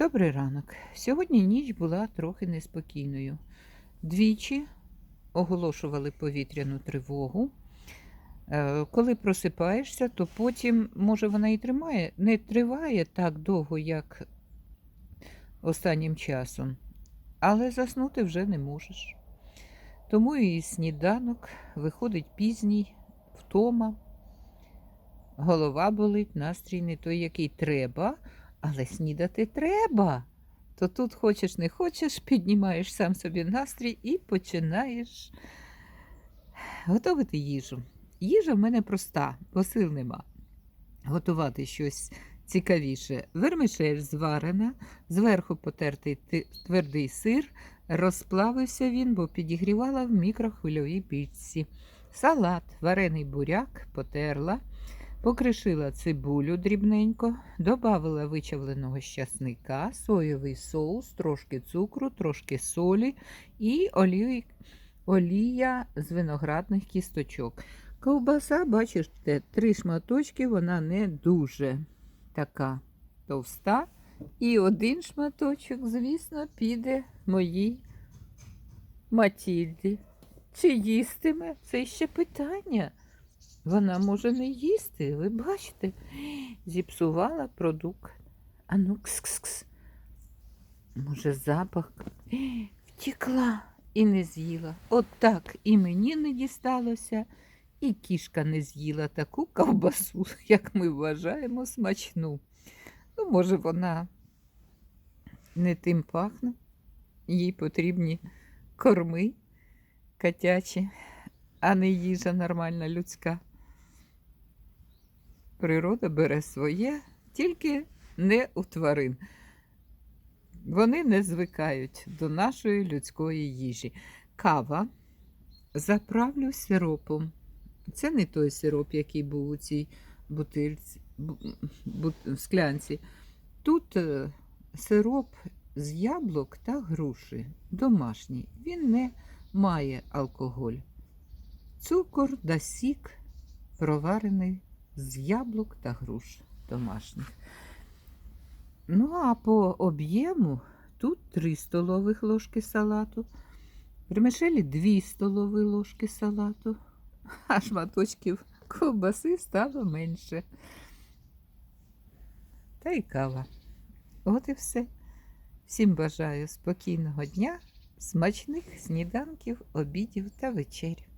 Добрий ранок. Сьогодні ніч була трохи неспокійною. Двічі оголошували повітряну тривогу. Е, Коли просипаєшся, то потім, може, вона і тримає, не триває так довго, як останнім часом, але заснути вже не можеш. Тому і сніданок виходить пізній, втома, голова болить, настрій не той, який треба. Але снідати треба. То тут хочеш не хочеш, піднімаєш сам собі настрій і починаєш готувати їжу. Їжа в мене проста, бо сил нема. Готувати щось цікавіше. Вермишель зварена, зверху потертий твердий сир, розплавився він, бо підігрівала в мікрохвильовій пічці. Салат, варений буряк, потерла. Покришила цибулю дрібненько, додавила вичавленого щасника, соєвий соус, трошки цукру, трошки солі і олій, олія з виноградних кісточок. Ковбаса, бачите, три шматочки, вона не дуже така товста. І один шматочок, звісно, піде моїй Матільді. Чи їстиме? Це ще питання. Вона може не їсти, ви бачите, зіпсувала продукт. А ну кс-кс-кс. Може, запах втікла і не з'їла. От так і мені не дісталося, і кішка не з'їла таку ковбасу, як ми вважаємо, смачну. Ну, може, вона не тим пахне, їй потрібні корми котячі, а не їжа нормальна людська. Природа бере своє, тільки не у тварин. Вони не звикають до нашої людської їжі. Кава заправлю сиропом. Це не той сироп, який був у цій бутильці, бу, бу, склянці. Тут е, сироп з яблук та груші, домашній. Він не має алкоголь. Цукор да сік проварений з яблук та груш домашніх. Ну, а по об'єму тут 3 столових ложки салату, при мишелі 2 столові ложки салату, а шматочків ковбаси стало менше. Та й кава. От і все. Всім бажаю спокійного дня, смачних сніданків, обідів та вечерів.